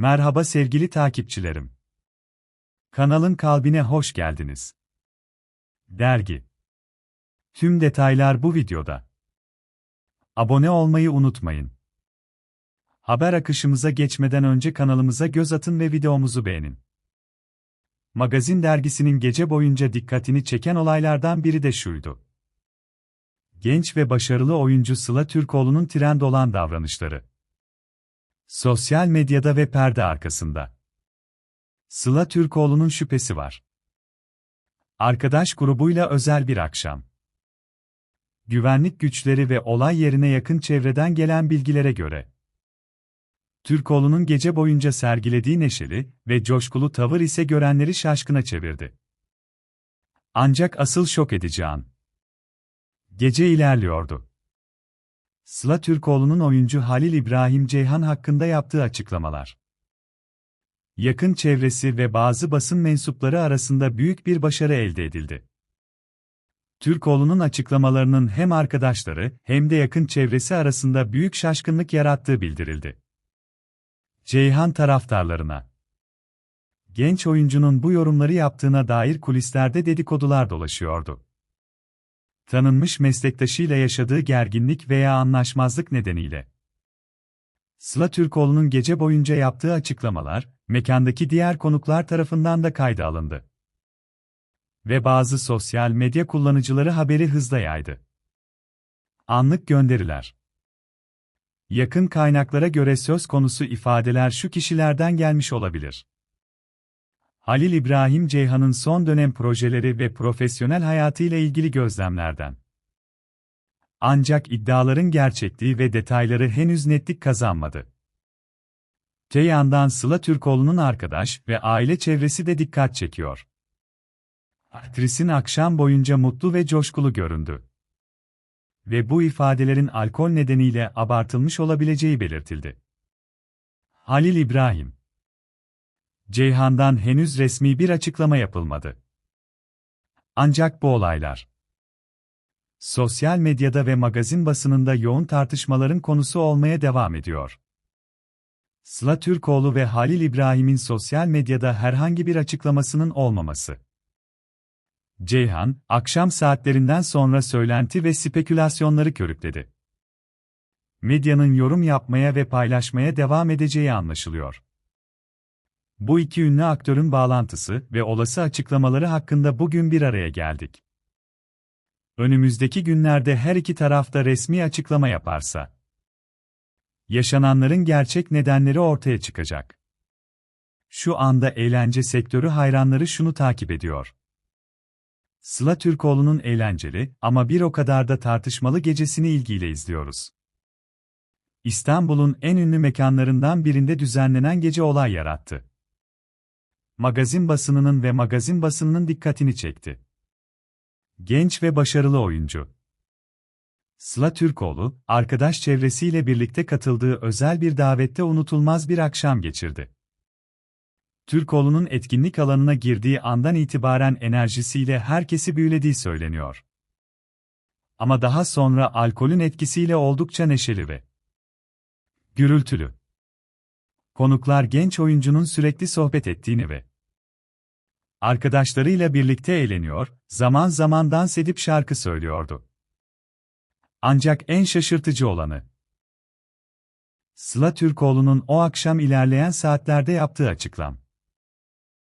Merhaba sevgili takipçilerim. Kanalın kalbine hoş geldiniz. Dergi. Tüm detaylar bu videoda. Abone olmayı unutmayın. Haber akışımıza geçmeden önce kanalımıza göz atın ve videomuzu beğenin. Magazin dergisinin gece boyunca dikkatini çeken olaylardan biri de şuydu. Genç ve başarılı oyuncu Sıla Türkoğlu'nun trend olan davranışları. Sosyal medyada ve perde arkasında. Sıla Türkoğlu'nun şüphesi var. Arkadaş grubuyla özel bir akşam. Güvenlik güçleri ve olay yerine yakın çevreden gelen bilgilere göre Türkoğlu'nun gece boyunca sergilediği neşeli ve coşkulu tavır ise görenleri şaşkına çevirdi. Ancak asıl şok edici an gece ilerliyordu. Sıla Türkoğlu'nun oyuncu Halil İbrahim Ceyhan hakkında yaptığı açıklamalar. Yakın çevresi ve bazı basın mensupları arasında büyük bir başarı elde edildi. Türkoğlu'nun açıklamalarının hem arkadaşları hem de yakın çevresi arasında büyük şaşkınlık yarattığı bildirildi. Ceyhan taraftarlarına Genç oyuncunun bu yorumları yaptığına dair kulislerde dedikodular dolaşıyordu tanınmış meslektaşıyla yaşadığı gerginlik veya anlaşmazlık nedeniyle. Sıla Türkoğlu'nun gece boyunca yaptığı açıklamalar, mekandaki diğer konuklar tarafından da kayda alındı. Ve bazı sosyal medya kullanıcıları haberi hızla yaydı. Anlık gönderiler. Yakın kaynaklara göre söz konusu ifadeler şu kişilerden gelmiş olabilir. Halil İbrahim Ceyhan'ın son dönem projeleri ve profesyonel hayatıyla ilgili gözlemlerden. Ancak iddiaların gerçekliği ve detayları henüz netlik kazanmadı. Te Sıla Türkoğlu'nun arkadaş ve aile çevresi de dikkat çekiyor. Aktrisin akşam boyunca mutlu ve coşkulu göründü. Ve bu ifadelerin alkol nedeniyle abartılmış olabileceği belirtildi. Halil İbrahim Ceyhan'dan henüz resmi bir açıklama yapılmadı. Ancak bu olaylar sosyal medyada ve magazin basınında yoğun tartışmaların konusu olmaya devam ediyor. Sıla Türkoğlu ve Halil İbrahim'in sosyal medyada herhangi bir açıklamasının olmaması. Ceyhan, akşam saatlerinden sonra söylenti ve spekülasyonları körükledi. Medyanın yorum yapmaya ve paylaşmaya devam edeceği anlaşılıyor. Bu iki ünlü aktörün bağlantısı ve olası açıklamaları hakkında bugün bir araya geldik. Önümüzdeki günlerde her iki tarafta resmi açıklama yaparsa, yaşananların gerçek nedenleri ortaya çıkacak. Şu anda eğlence sektörü hayranları şunu takip ediyor. Sıla Türkoğlu'nun eğlenceli ama bir o kadar da tartışmalı gecesini ilgiyle izliyoruz. İstanbul'un en ünlü mekanlarından birinde düzenlenen gece olay yarattı magazin basınının ve magazin basınının dikkatini çekti. Genç ve başarılı oyuncu. Sıla Türkoğlu, arkadaş çevresiyle birlikte katıldığı özel bir davette unutulmaz bir akşam geçirdi. Türkoğlu'nun etkinlik alanına girdiği andan itibaren enerjisiyle herkesi büyülediği söyleniyor. Ama daha sonra alkolün etkisiyle oldukça neşeli ve gürültülü. Konuklar genç oyuncunun sürekli sohbet ettiğini ve arkadaşlarıyla birlikte eğleniyor, zaman zaman dans edip şarkı söylüyordu. Ancak en şaşırtıcı olanı Sıla Türkoğlu'nun o akşam ilerleyen saatlerde yaptığı açıklam.